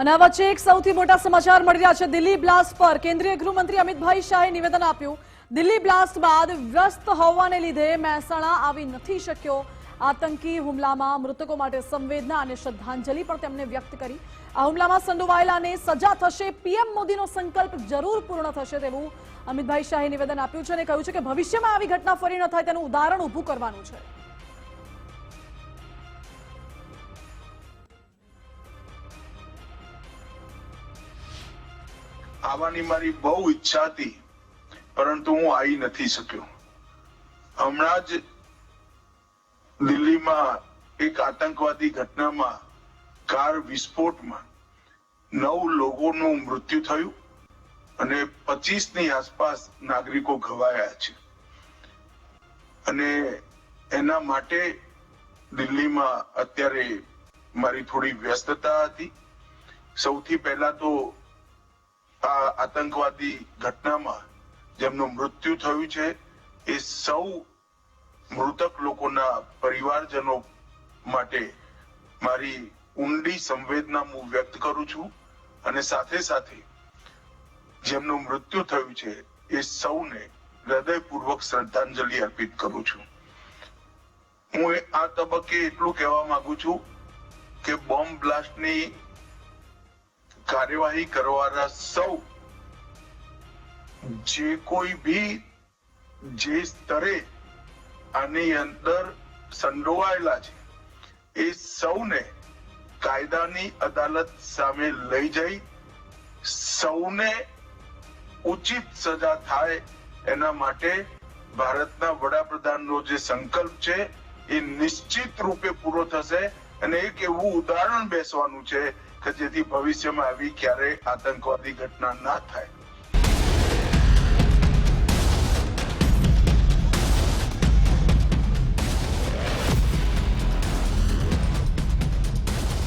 અને આ વચ્ચે એક સૌથી મોટા સમાચાર મળી રહ્યા છે દિલ્હી બ્લાસ્ટ પર. કેન્દ્રીય ગૃહમંત્રી અમિતભાઈ શાહે નિવેદન આપ્યું. દિલ્હી બ્લાસ્ટ બાદ વ્યસ્ત હોવાને લીધે મહેસાણા આવી નથી શક્યો. આતંકી હુમલામાં મૃતકો માટે સંવેદના અને શ્રદ્ધાંજલિ પણ તેમણે વ્યક્ત કરી. આ હુમલામાં સંડોવાયેલાને સજા થશે પીએમ મોદીનો સંકલ્પ જરૂર પૂર્ણ થશે તેવું અમિતભાઈ શાહે નિવેદન આપ્યું છે અને કહ્યું છે કે ભવિષ્યમાં આવી ઘટના ફરી ન થાય તેનું ઉદાહરણ ઊભું કરવાનું છે. આવવાની મારી બહુ ઈચ્છા હતી, પરંતુ હું આવી નથી શક્યો. હમણાં જ દિલ્હીમાં એક આતંકવાદી ઘટનામાં કાર વિસ્ફોટમાં નવ લોકોનું મૃત્યુ થયું અને પચીસની આસપાસ નાગરિકો ઘવાયા છે. અને એના માટે દિલ્હીમાં અત્યારે મારી થોડી વ્યસ્તતા હતી. સૌથી પહેલા તો આતંકવાદી ઘટનામાં જેમનું મૃત્યુ થયું છે, એ સૌ મૃતક લોકોના પરિવારજનો માટે મારી ઊંડી સંવેદના હું વ્યક્ત કરું છું અને સાથે સાથે જેમનું મૃત્યુ થયું છે, એ સૌને હૃદયપૂર્વક શ્રદ્ધાંજલિ અર્પિત કરું છું. હું આ તબક્કે એટલું કહેવા માંગુ છું કે બોમ્બ બ્લાસ્ટની કાર્યવાહી કરવાના સૌ જે કોઈ બી જે સ્તરે આની અંદર સંડોવાયેલા છે, એ સૌને કાયદાની અદાલત સામે લઈ જઈ, સૌને ઉચિત સજા થાય એના માટે ભારતના વડાપ્રધાનનો જે સંકલ્પ છે, એ નિશ્ચિત રૂપે પૂરો થશે. અને એક એવું ઉદાહરણ બેસવાનું છે કે જેથી ભવિષ્યમાં આવી ક્યારેય આતંકવાદી ઘટના ના થાય.